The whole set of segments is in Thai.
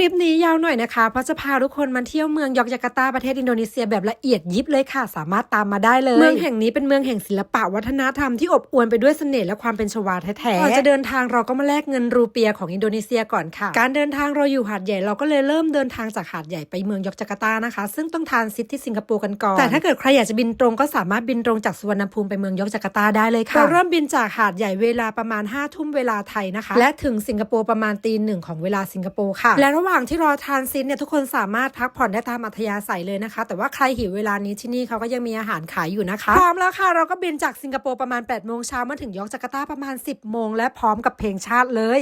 คลิปนี้ยาวหน่อยนะคะ เพราะจะพาทุกคนมาเที่ยวเมืองยอกจาการ์ตาประเทศอินโดนีเซียแบบละเอียดยิบเลยค่ะ สามารถตามมาได้เลย เมืองแห่งนี้เป็นเมืองแห่งศิลปะวัฒนธรรมที่อบอวลไปด้วยเสน่ห์และความเป็นชวาแท้ๆก่อนจะเดินทางเราก็มาแลกเงินรูเปียของอินโดนีเซียก่อนค่ะ การเดินทางเราอยู่หาดใหญ่เราก็เลยเริ่มเดินทางจากหาดใหญ่ไปเมืองยอกจาการ์ตานะคะ ซึ่งต้องทานซิทที่สิงคโปร์กันก่อนแต่ถ้าเกิดใครอยากจะบินตรงก็สามารถบินตรงจากสุวรรณภูมิไปเมืองยอกจาการ์ตาได้เลยค่ะเราเริ่มบินจากหาดใหญ่เวลาประมาณ5้าทุ่มเวลาไทยนะคะ และถึงสิงคโปร์ประมาณตีหนึ่งของเวลาสิงคโปร์ค่ะและระหว่างว่างที่รอทานซินเนี่ยทุกคนสามารถพักผ่อนได้ตามอัธยาศัยเลยนะคะ แต่ว่าใครหิวเวลานี้ที่นี่เขาก็ยังมีอาหารขายอยู่นะคะ พร้อมแล้วค่ะ เราก็บินจากสิงคโปร์ประมาณ8ปดโมงเช้ามาถึงยอกจาการ์ตาประมาณ 10บโมงและพร้อมกับเพลงชาติเลย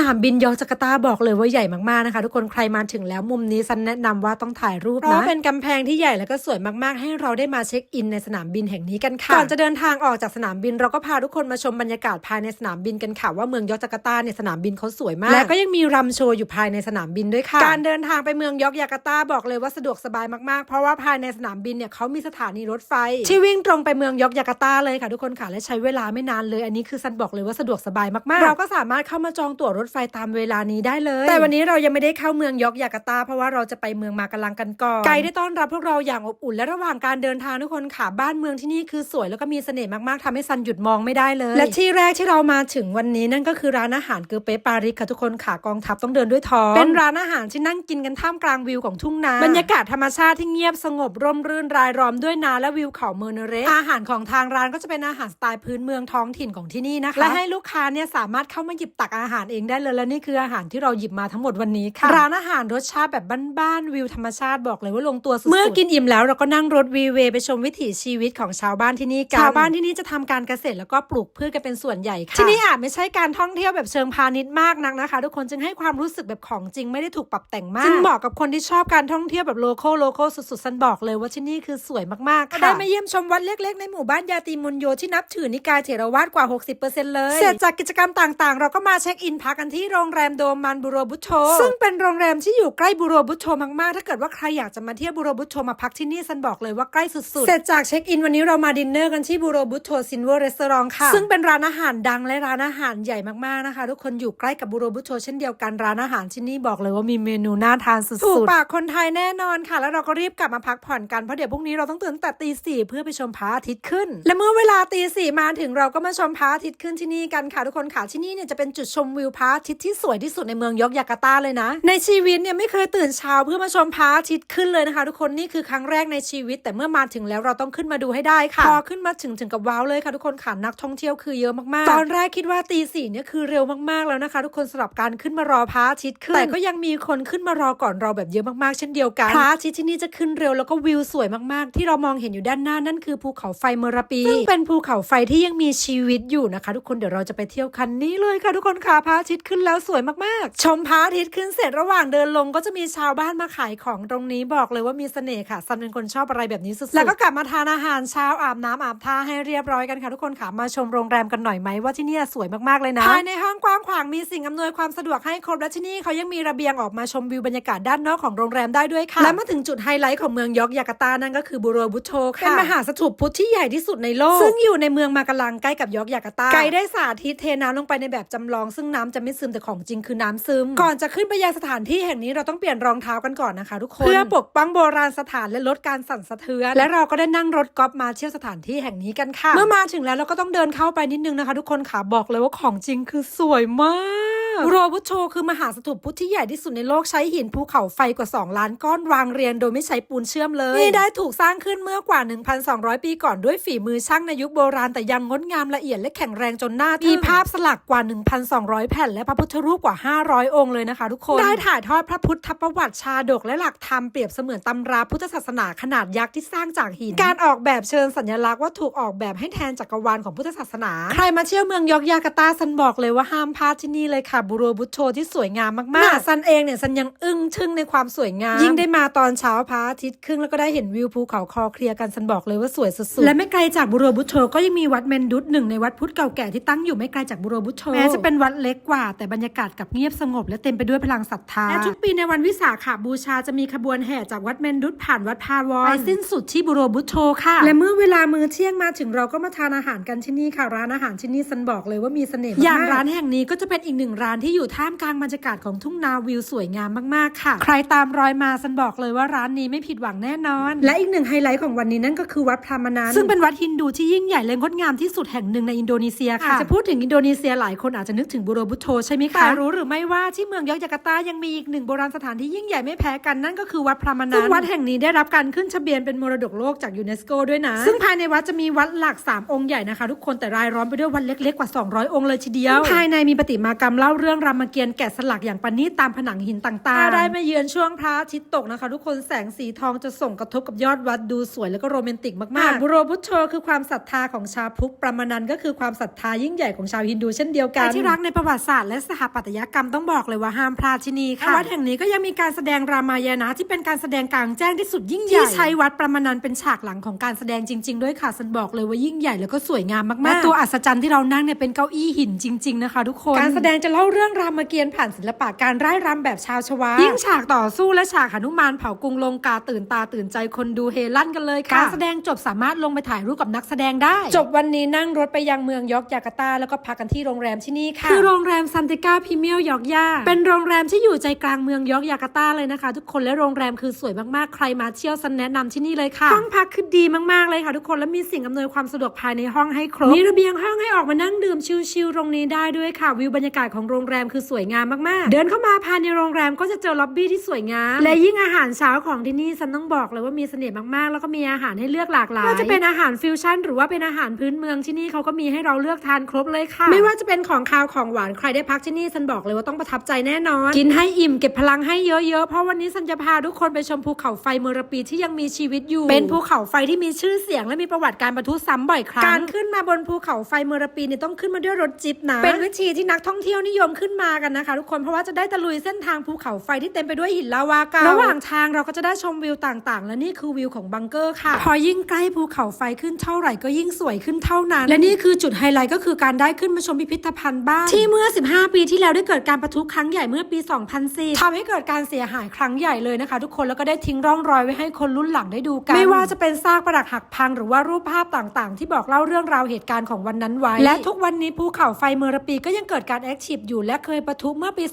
นามบินยอกจาการ์ตาบอกเลยว่าใหญ่มากๆนะคะ ทุกคนใครมาถึงแล้วมุมนี้ซันแนะนำว่าต้องถ่ายรูปนะเพราะเป็นกำแพงที่ใหญ่แล้วก็สวยมากๆ ให้เราได้มาเช็คอินในสนามบินแห่งนี้กันค่ะก่อนจะเดินทางออกจากสนามบินเราก็พาทุกคนมาชมบรรยากาศภายในสนามบินกันค่ะ ว่าเมืองยอกจาการ์ตาเนี่ยสนามบินเขาสวยมาก และก็ยังมีรำโชว์อยู่ภายในสนามบินด้วยค่ะ การเดินทางไปเมืองยอกจาการ์ตาบอกเลยว่าสะดวกสบายมากๆ เพราะว่าภายในสนามบินเนี่ยเขามีสถานีรถไฟ ที่วิ่งตรงไปเมืองยอกจาการ์ตาเลยค่ะทุกคนค่ะและใช้เวลาไม่นานเลย อันนี้คือซันบอกเลยว่าสะดวกสบายมากๆ เราก็สามารถเข้ามาจองตั๋วรถไฟตามเวลานี้ได้เลย แต่วันนี้เรายังไม่ได้เข้าเมืองยอกจาการ์ตา เพราะว่าเราจะไปเมืองมากะลังกันก่อนไกด์ได้ต้อนรับพวกเราอย่างอบอุ่นและระหว่างการเดินทางทุกคนค่ะบ้านเมืองที่นี่คือสวยแล้วก็มีเสน่ห์มากๆทำให้ซันหยุดมองไม่ได้เลย และที่แรกที่เรามาถึงวันนี้นั่นก็คือร้านอาหารเกอเปปาริสค่ะทุกคนค่ะกองทัพต้องเดินด้วยท้องเป็นร้านอาหารที่นั่งกินกันท่ามกลางวิวของทุ่งนาบรรยากาศธรรมชาติที่เงียบสงบร่มรื่นรายล้อมด้วยนาและวิวเขาเมอร์เนเรสอาหารของทางร้านก็จะเป็นอาหารสไตล์พื้นเมืองท้องถิ่นของที่นี่นะคะและให้ลูกค้าเนี่ยสามารถเข้ามาหยิบตักอาหารเองได้เลยและนี่คืออาหารที่เราหยิบมาทั้งหมดวันนี้ค่ะร้านอาหารรสชาติแบบบ้านๆวิวธรรมชาติบอกเลยว่าลงตัวสุดๆเมื่อกินอิ่มแล้วเราก็นั่งรถวีเวย์ไปชมวิถีชีวิตของชาวบ้านที่นี่กันชาวบ้านที่นี่จะทำการเกษตรแล้วก็ปลูกพืชกันเป็นส่วนใหญ่ค่ะที่นี่อาจไม่ใช่การท่องเที่ยวแบบเชิงพาณิชย์มากนักนะคะ ทุกคนจึงให้ความรู้สึกแบบของจริงไม่ได้ถูกปรับแต่งมากจึงเหมาะกับคนที่ชอบการท่องเที่ยวแบบโลโก้โลโก้สุดๆซันบอกเลยว่าที่นี่คือสวยมากๆค่ะได้มาเยี่ยมชมวัดเล็กๆในหมู่บ้านยาตีมุนโยที่นับถือนิกายเถรวาทกว่า 60%เลยเสร็จจากกิจกรรมต่างๆ เราก็มาเช็คอินพักกันที่โรงแรมโดมมันบูโรบุโช ซึ่งเป็นโรงแรมที่อยู่ใกล้บูโรบุโชมากๆ ถ้าเกิดว่าใครอยากจะมาเที่ยวบูโรบุโชมาพักที่นี่ซันบอกเลยว่าใกล้สุดๆ เสร็จจากเช็คอินวันนี้เรามาดินเนอร์กันที่บูโรบุโชซินเวอร์รีสอร์ทค่ะ ซึ่งเป็นร้านอาหารดังและร้านอาหารใหญ่มากๆนะคะ ทุกคนอยู่ใกล้กับบูโรบุโชเช่นเดียวกันร้านอาหารที่นี่บอกเลยว่ามีเมนูน่าทานสุดๆถูกปากคนไทยแน่นอนค่ะ แล้วเราก็รีบกลับมาพักผ่อนกันเพราะเดี๋ยวพรุ่งนี้เราต้องตื่นตั้งแต่ตีสี่เพื่อไปชมพระอาทิตย์ขึ้น และเมื่อเวลาตีสี่มาถึงเราก็มาชมพระอาทิตย์ขึ้นที่นี่กันค่ะทุกคนค่ะที่นี่เนี่ยจะเป็นจุดชมวิวพระอาทิตย์ที่สวยที่สุดในเมืองยอกยาการ์ตาเลยนะ ในชีวิตเนี่ยไม่เคยตื่นเช้าเพื่อมาชมพระอาทิตย์ขึ้นเลยนะคะ ทุกคนนี่คือครั้งแรกในชีวิต แต่เมื่อมาถึงแล้วเราต้องขึ้นมาดูให้ได้ค่ะพอขึ้นมาถึงถึงกับว้าวเลยค่ะทุกคนค่ะนักท่องเที่ยวคือเยอะมากๆ ตอนแรกคิดว่าตีสี่เนี่ยคือเร็วมากๆแล้วนะคะ ทุกคนสำหรับการขึ้นมารอพระอาทิตย์ขึ้นแต่ก็ยังมีคนขึ้นมารอก่อนเราแบบเยอะมากๆ เช่นเดียวกันพระอาทิตย์ที่นี่จะขึ้นเร็วแล้วก็วิวสวยมากๆ ที่เรามองเห็นอยู่ด้านหน้านั่นคือภูเขาไฟเมอราปีซึ่งเป็นภูเขาไฟที่ยังมีชีวิตอยู่นะคะ ทุกคนเดี๋ยวเราจะไปเที่ยวคันนี้เลยค่ะทุกคนค่ะพระอาทิตย์ขึ้นแล้วสวยมากๆ ชมพระอาทิตย์ขึ้นเสร็จระหว่างเดินลงก็จะมีชาวบ้านมาขายของตรงนี้บอกเลยว่ามีเสน่ห์ค่ะซันเป็นคนชอบอะไรแบบนี้สุดๆ แล้วก็กลับมาทานอาหารเช้าอาบน้ำอาบท่าให้เรียบร้อยกันค่ะทุกคนค่ะมาชมโรงแรมกันหน่อยไหมว่าที่เนี่ยสวยมากๆเลยนะภายในห้องกว้างขวางมีสิ่งอำนวยความสะดวกให้ครบและที่นี่เขายังมีระเบียงออกมาชมวิวบรรยากาศด้านนอกของโรงแรมได้ด้วยค่ะและมาถึงจุดไฮไลท์ของเมืองยอกยาการ์ตานั่นก็คือบูโรบุโชค่ะเป็นมหาสถูปพุทธที่ใหญ่ที่สุดในโลก ซึ่งอยู่ในเมืองมากะลังใกล้กับยอกยาการ์ตาไกด์ได้สาธิตเทน้ำลงไปในแบบจำลอง ซึ่งน้ำจะไม่ซึมแต่ของจริงคือน้ำซึม ก่อนจะขึ้นไปยังสถานที่แห่งนี้เราต้องเปลี่ยนรองเท้ากันก่อนนะคะ ทุกคน เพื่อปกป้องโบราณสถานและลดการสั่นสะเทือน และเราก็ได้นั่งรถกอล์ฟมาเที่ยวสถานที่แห่งนี้กันค่ะ เมื่อมาถึงแล้วเราก็ต้องเดินเข้าไปนิดนึงนะคะ ทุกคนค่ะบอกเลยว่าของจริงคือสวยมาก โรบุโชคือมหาสถูปพุทธที่ใหญ่ที่สุดในโลกใช้หินภูเขาไฟกว่า 2 ล้านก้อนวางเรียงโดยไม่ใช้ปูนเชื่อมเลย นี่ได้ถูกสร้างขึ้นเมื่อกว่า 1,200 ปีก่อนด้วยฝีมือช่างในยุคโบราณแต่ยังงดงามละเอียดและแข็งแรงจนน่าทึ่งมีภาพสลักกว่า 1,200 แผ่น และพระพุทธรูปกว่า 500 องค์เลยนะคะ ทุกคน ได้ถ่ายทอดพระพุทธประวัติชาดกและหลักธรรมเปรียบเสมือนตำราพุทธศาสนาขนาดยักษ์ที่สร้างจากหิน การออกแบบเชิญสัญลักษณ์ว่าถูกออกแบบให้แทนจักรวาลของพุทธศาสนา ใครมาเที่ยวเมืองยอกยาการ์ตาซันบอกเลยว่าห้ามพลาดที่นี่เลยค่ะบูโรบุโชที่สวยงามมากๆซันเองเนี่ยซันยังอึ้งทึ่งในความสวยงาม ยิ่งได้มาตอนเช้าพระอาทิตย์ขึ้นแล้วก็ได้เห็นวิวภูเขาคลอเคลียร์กันซันบอกเลยว่าสวยสุดๆและไม่ไกลจากบูโรบุโชก็ยังมีวัดเมนดุสหนึ่งในวัดพุทธเก่าแก่ที่ตั้งอยู่ไม่ไกลจากบูโรบุโชแม้จะเป็นวัดเล็กกว่า แต่บรรยากาศกลับเงียบสงบ และเต็มไปด้วยพลังศรัทธาและทุกปีในวันวิสาขบูชาจะมีขบวนแห่จากวัดเมนดุสผ่านวัดพาวรไปสิ้นสุดที่บูโรบุโชค่ะและเมื่อเวลามื้อเที่ยงมาถึงเราก็มาทานอาหารกันที่นี่ค่ะร้านอาหารที่นี่ซันบอกเลยว่ามีเสน่ห์มากอย่างร้านแห่งนี้ก็จะเป็นอีกหนึ่งร้านที่อยู่ท่ามกลางบรรยากาศของทุ่งนาวิวสวยงามมากๆค่ะ ใครตามรอยมาซันบอกเลยว่าร้านนี้ไม่ผิดหวังแน่นอน และอีกหนึ่งไฮไลท์ของวันนี้นั่นก็คือวัดพราหมณันซึ่งเป็นวัดฮินดูที่ยิ่งใหญ่และงดงามที่สุดแห่งหนึ่งในอินโดนีเซียค่ะจะพูดถึงอินโดนีเซียหลายคนอาจจะนึกถึงบูโรบุโทใช่ไหมคะแต่รู้หรือไม่ว่าที่เมืองยอกจาการ์ตายังมีอีกหนึ่งโบราณสถานที่ยิ่งใหญ่ไม่แพ้กันนั่นก็คือวัดพราหมณันซึ่งวัดแห่งนี้ได้รับการขึ้นทะเบียนเป็นมรดกโลกจากยูเนสโกด้วยนะ ซึ่งภายในวัดจะมีวัดหลัก 3 องค์ใหญ่นะคะ ทุกคนแต่รายล้อมไปด้วยวัดเล็กๆกว่า 200 องค์เลยทีเดียวภายในมีปฏิมากรรมเล่าเรื่องรามเกียรติ์แกะสลักอย่างประณีตตามผนังหินต่างๆถ้าได้มาเยือนช่วงพระอาทิตย์ตกนะคะ ทุกคนแสงสีทองจะส่งกระทบกับยอดวัดดูสวยแล้วก็โรแมนติกมากๆบุโรพุทโธคือความศรัทธาของชาวพุทธประมานันก็คือความศรัทธายิ่งใหญ่ของชาวฮินดูเช่นเดียวกันที่รักในประวัติศาสตร์และสถาปัตยกรรมต้องบอกเลยว่าห้ามพลาดที่นี่ค่ะวัดแห่งนี้ก็ยังมีการแสดงรามายณะที่เป็นการแสดงกลางแจ้งที่สุดยิ่งใหญ่ที่ใช้วัดประมานันเป็นฉากหลังของการแสดงจริง ๆ ด้วยค่ะสันบอกเลยว่ายิ่งใหญ่แล้วก็สวยงามมากๆและตัวอัศจรรย์ที่เรานั่งเนี่ยเป็นเก้าอี้หินจริง ๆนะคะ ทุกคนการแสดงจะเล่าเรื่องรามเกียรติ์ผ่านศิลปะการร่ายรำแบบชาวชวา ยิ่งฉากต่อสู้และฉากหนุมานเผากรุงลงกาตื่นตาตื่นใจคนดูเฮลั่นกันเลยค่ะ การแสดงจบสามารถลงไปถ่ายรูปกับนักแสดงได้ จบวันนี้นั่งรถไปยังเมืองยอกจาการ์ตา แล้วก็พักกันที่โรงแรมที่นี่ค่ะ คือโรงแรมซันติก้าพิเมียลยอกยา เป็นโรงแรมที่อยู่ใจกลางเมืองยอกยาการ์ตาเลยนะคะ ทุกคนและโรงแรมคือสวยมากๆ ใครมาเที่ยวซันแนะนำที่นี่เลยค่ะ ห้องพักคือดีมากๆเลยค่ะ ทุกคนและมีสิ่งอำนวยความสะดวกภายในห้องให้ครบ มีระเบียงห้องให้ออกมานั่งดื่มชิลๆตรงนี้ได้ด้วยค่ะ วิวบรรยากาศของโรงแรมคือสวยงามมากๆ เดินเข้ามาภายในโรงแรมก็จะเจอล็อบบี้ที่สวยงาม และยิ่งอาหารเช้าของที่นี่ซันต้องบอกเลยว่ามีเสน่ห์มากๆ แล้วก็มีอาหารให้เลือกหลากหลายว่าจะเป็นอาหารฟิวชั่น หรือว่าเป็นอาหารพื้นเมืองที่นี่เขาก็มีให้เราเลือกทานครบเลยค่ะ ไม่ว่าจะเป็นของคาวของหวานใครได้พักที่นี่ซันบอกเลยว่าต้องประทับใจแน่นอน กินให้อิ่มเก็บพลังให้เยอะๆเพราะวันนี้ซันจะพาทุกคนไปชมภูเขาไฟเมอรปีที่ยังมีชีวิตอยู่ เป็นภูเขาไฟที่มีชื่อเสียงและมีประวัติการบรรทุซ้ำบ่อยครั้งการขึ้นมาบนภูเขาไฟเมอรปีเนี่ยต้องขึ้นมาด้วยรถจิ๊บนะเป็นวิธีที่นักท่องเที่ยวนิยมขึ้นมากันนะคะ ทุกคนเพราะว่าจะได้ตะลุยเส้นทางภูเขาไฟที่เต็มไปด้วยหินลาวาก่าระหว่างทางเราก็จะได้ชมวิวต่างๆ และนี่คือวิวของบังเกอร์ค่ะ พอยิ่งใกล้ภูเขาไฟขึ้นเท่าไหร่ก็ยิ่งสวยขึ้นเท่านั้น และนี่คือจุดไฮไลท์ก็คือการได้ขึ้นมาชมพิพิธภัณฑ์บ้านที่เมื่อ 15 ปีที่แล้วได้เกิดการประทุครั้งใหญ่เมื่อปี 2004ทำให้เกิดการเสียหายครั้งใหญ่เลยนะคะ ทุกคนแล้วก็ได้ทิ้งร่องรอยไว้ให้คนรุ่นหลังได้ดูกันไม่ว่าจะเป็นซากปรักหักพังหรือว่ารูปภาพต่างๆ ที่บอกเล่าเรื่องราวเหตุการณ์ของวันนั้นไว้ และทุกวันนี้ภูเขาไฟเมอรปีก็ยังเกิดการแอคทีฟอยู่และเคยประทุเมื่อปี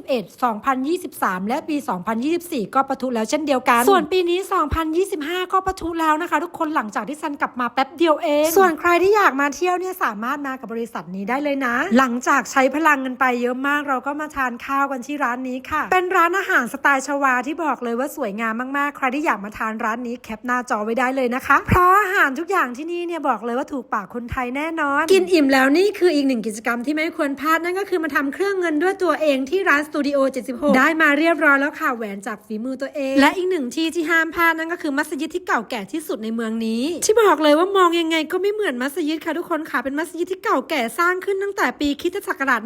2021 2023 และปี 2024 ก็ประทุแล้วเช่นเดียวกัน ส่วนปีนี้ 2025 ก็ประทุแล้วนะคะ ทุกคนหลังจากที่ซันกลับมาแป๊บเดียวเอง ส่วนใครที่อยากมาเที่ยวเนี่ยสามารถมากับบริษัทนี้ได้เลยนะ หลังจากใช้พลังเงินไปเยอะมากเราก็มาทานข้าวกันที่ร้านนี้ค่ะ เป็นร้านอาหารสไตล์ชวาที่บอกเลยว่าสวยงามมากๆ ใครที่อยากมาทานร้านนี้แคปหน้าจอไว้ได้เลยนะคะ เพราะอาหารทุกอย่างที่นี่เนี่ยบอกเลยว่าถูกปากคนไทยแน่นอน กินอิ่มแล้วนี่คืออีกหนึ่งกิจกรรมที่ไม่ควรพลาดนั่นก็คือมาทำเครื่องเงินด้วยตัวเองที่ร้านสตูดิโอ76 ได้มาเรียบร้อยแล้วค่ะแหวนจากฝีมือตัวเอง และอีกหนึ่งที่ที่ห้ามพลาดนั่นก็คือมัสยิดที่เก่าแก่ที่สุดในเมืองนี้ ที่บอกเลยว่ามองยังไงก็ไม่เหมือนมัสยิดค่ะทุกคนค่ะเป็นมัสยิดที่เก่าแก่สร้างขึ้นตั้งแต่ปีคริสตศักราช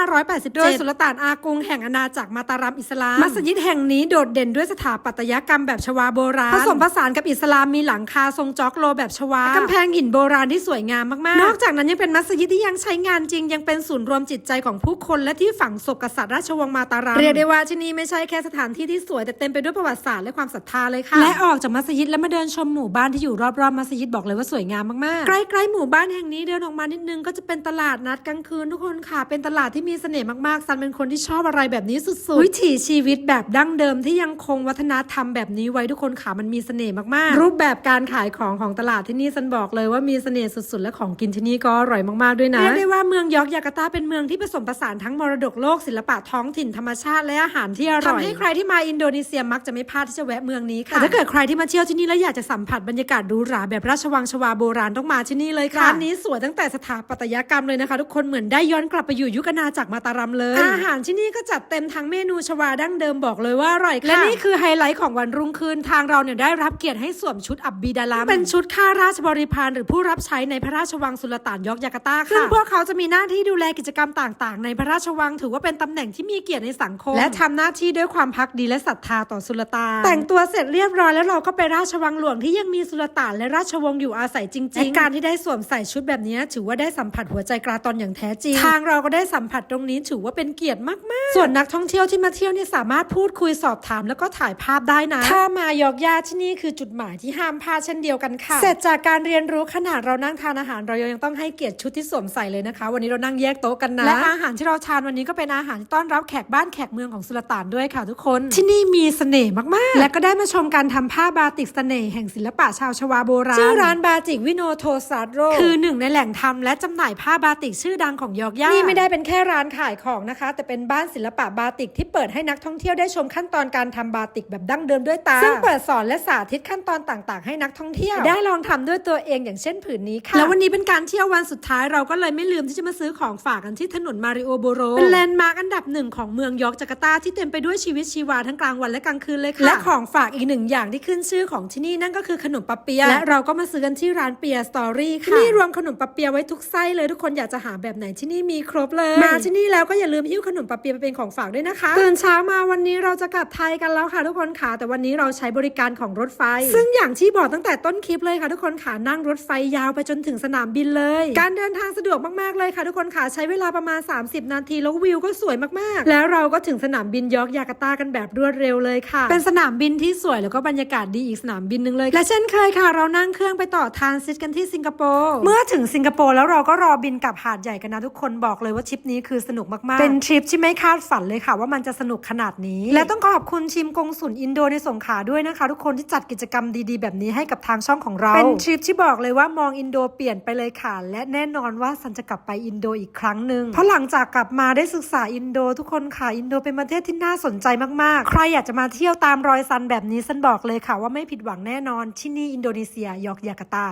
1587โดยสุลต่านอากงแห่งอาณาจักรมาตารัมอิสลาม มัสยิดแห่งนี้โดดเด่นด้วยสถาปัตยกรรมแบบชวาโบราณผสมผสานกับอิสลามมีหลังคาทรงจ็อกโลแบบชวากำแพงหินโบราณที่สวยงามมากๆ นอกจากนั้นยังเป็นมัสยิดที่ยังใช้งานจริงยังเป็นศูนย์รวมจิตใจของผู้คนและที่ฝังศพกษัตริย์ราชวงศ์มาตารัมเรียกได้ว่าที่นี่ไม่ใช่แค่สถานที่ที่สวยแต่เต็มไปด้วยประวัติศาสตร์และความศรัทธาเลยค่ะ และออกจากมัสยิดแล้วมาเดินชมหมู่บ้านที่อยู่รอบๆมัสยิดบอกเลยว่าสวยงามมากๆ ใกล้ๆหมู่บ้านแห่งนี้เดินออกมานิดนึงก็จะเป็นตลาดนัดกลางคืนทุกคนค่ะ เป็นตลาดที่มีเสน่ห์มากๆซันเป็นคนที่ชอบอะไรแบบนี้สุดๆ วิถีชีวิตแบบดั้งเดิมที่ยังคงวัฒนธรรมแบบนี้ไว้ทุกคนค่ะมันมีเสน่ห์มากๆ รูปแบบการขายของของตลาดที่นี่ซันบอกเลยว่ามีเสน่ห์สุดๆ และของกินที่นี่ก็อร่อยมากๆด้วยนะเรียกได้ว่าเมืองยอกยาการ์ตาเป็นเมืองที่ผสมผสานทั้งมรดกโลกศิลปะท้องถิ่นธรรมชาติและอาหารที่อร่อยทำให้ใครที่มาอินโดนีเซียมักจะไม่พลาดที่จะแวะเมืองนี้ค่ะแต่ถ้าเกิดใครที่มาเที่ยวที่นี่แล้วอยากจะสัมผัสบรรยากาศหรูหราแบบราชวังชวาโบราณต้องมาที่นี่เลยค่ะร้านนี้สวยตั้งแต่สถาปัตยกรรมเลยนะคะ ทุกคนเหมือนได้ย้อนกลับไปอยู่ยุคอาณาจักรมาตารัมเลย อาหารที่นี่ก็จัดเต็มทั้งเมนูชวาดั้งเดิมบอกเลยว่าอร่อยค่ะและนี่คือไฮไลท์ของวันรุ่งขึ้นทางเราเนี่ยได้รับเกียรติให้สวมชุดอับบีดาลัมเป็นชุดข้าราชบริพารหรือผู้รับใช้ในพระราชวังสุลต่านยอกยาการ์ตาค่ะซึ่งพวกเขาจะมีหน้าที่ดูแลกิจกรรมต่างๆในในพระราชวังถือว่าเป็นตำแหน่งที่มีเกียรติในสังคม และทำหน้าที่ด้วยความพักดีและศรัทธาต่อสุลต่าน แต่งตัวเสร็จเรียบร้อยแล้วเราก็ไปราชวังหลวงที่ยังมีสุลต่านและราชวงศ์อยู่อาศัยจริงๆและการที่ได้สวมใส่ชุดแบบนี้ถือว่าได้สัมผัสหัวใจกราตอนอย่างแท้จริง ทางเราก็ได้สัมผัสตรงนี้ถือว่าเป็นเกียรติมากๆ ส่วนนักท่องเที่ยวที่มาเที่ยวนี่สามารถพูดคุยสอบถามแล้วก็ถ่ายภาพได้นะ ถ้ามายอกยาที่นี่คือจุดหมายที่ห้ามพลาดเช่นเดียวกันค่ะ เสร็จจากการเรียนรู้ขนาดเรานั่งทานอาหารเรายังต้องให้เกียรติชุดที่สวมใส่เลยนะคะ วันนี้เรานั่งแยกโต๊ะกันนะและอาหารที่เราทานวันนี้ก็เป็นอาหารที่ต้อนรับแขกบ้านแขกเมืองของสุลต่านด้วยค่ะทุกคน ที่นี่มีเสน่ห์มากๆ และก็ได้มาชมการทำผ้าบาติกเสน่ห์แห่งศิลปะชาวชวาโบราณชื่อร้านบาติกวิโนโทซาโรคือหนึ่งในแหล่งทำและจำหน่ายผ้าบาติกชื่อดังของยอกย่านี่ไม่ได้เป็นแค่ร้านขายของนะคะ แต่เป็นบ้านศิลปะบาติกที่เปิดให้นักท่องเที่ยวได้ชมขั้นตอนการทำบาติกแบบดั้งเดิมด้วยตาซึ่งเปิดสอนและสาธิตขั้นตอนต่าง ๆ ให้นักท่องเที่ยว ได้ลองทำด้วยตัวเองอย่างเช่นผืนนี้ค่ะแล้ววันนี้เป็นการเที่ยววันสุดท้ายเราก็เลยไม่ลืมที่จะมาซื้อของฝากกันที่ถนนมาริโอโบโร เป็นแลนด์มาร์กอันดับหนึ่งของเมืองยอร์กจาการ์ตาที่เต็มไปด้วยชีวิตชีวาทั้งกลางวันและกลางคืนเลยค่ะ และของฝากอีกหนึ่งอย่างที่ขึ้นชื่อของที่นี่นั่นก็คือขนมปับเปียะและเราก็มาซื้อกันที่ร้านเปียสตอรี่ค่ะ ที่นี่รวมขนมปับเปียะไว้ทุกไส้เลยทุกคนอยากจะหาแบบไหนที่นี่มีครบเลย มาที่นี่แล้วก็อย่าลืมหิ้วขนมปับเปียะไปเป็นของฝากด้วยนะคะ ตื่นเช้ามาวันนี้เราจะกลับไทยกันแล้วค่ะ ทุกคนค่ะ แต่วันนี้เราใช้บริการของรถไฟ ซึ่งอย่างที่บอกตั้งแต่ต้นคลิปเลยค่ะ ทุกคนค่ะนั่งรถไฟยาวไปจนถึงสนามบินเลย การเดินทางสะดวกมากๆเลยค่ะ ทุกคนค่ะใช้เวลาประมาณ30 นาทีแล้ววิวก็สวยมากๆ แล้วเราก็ถึงสนามบินยอร์กยาการ์ตากันแบบรวดเร็วเลยค่ะ เป็นสนามบินที่สวยแล้วก็บรรยากาศดีอีกสนามบินหนึ่งเลย และเช่นเคยค่ะ เรานั่งเครื่องไปต่อทรานซิตกันที่สิงคโปร์เมื่อถึงสิงคโปร์แล้วเราก็รอบินกลับหาดใหญ่กันนะทุกคนบอกเลยว่าทริปนี้คือสนุกมากๆ เป็นทริปที่ไม่คาดฝันเลยค่ะ ว่ามันจะสนุกขนาดนี้ และต้องขอบคุณชิมกงสุนอินโดในสงขลาด้วยนะคะ ทุกคนที่จัดกิจกรรมดีๆ แบบนี้ให้กับทางช่องของเราเป็นทริปที่บอกเลยว่ามองอินโดเปลี่ยนไปเลยค่ะ และแน่นอนว่าสันจะกลับไปอินโดอีกครั้งหนึ่งเพราะหลังจากกลับมาได้ศึกษาอินโด ทุกคนค่ะอินโดเป็นประเทศที่น่าสนใจมากๆ ใครอยากจะมาเที่ยวตามรอยซันแบบนี้ซันบอกเลยค่ะว่าไม่ผิดหวังแน่นอนที่นี่อินโดนีเซียยอร์กยาการ์ตา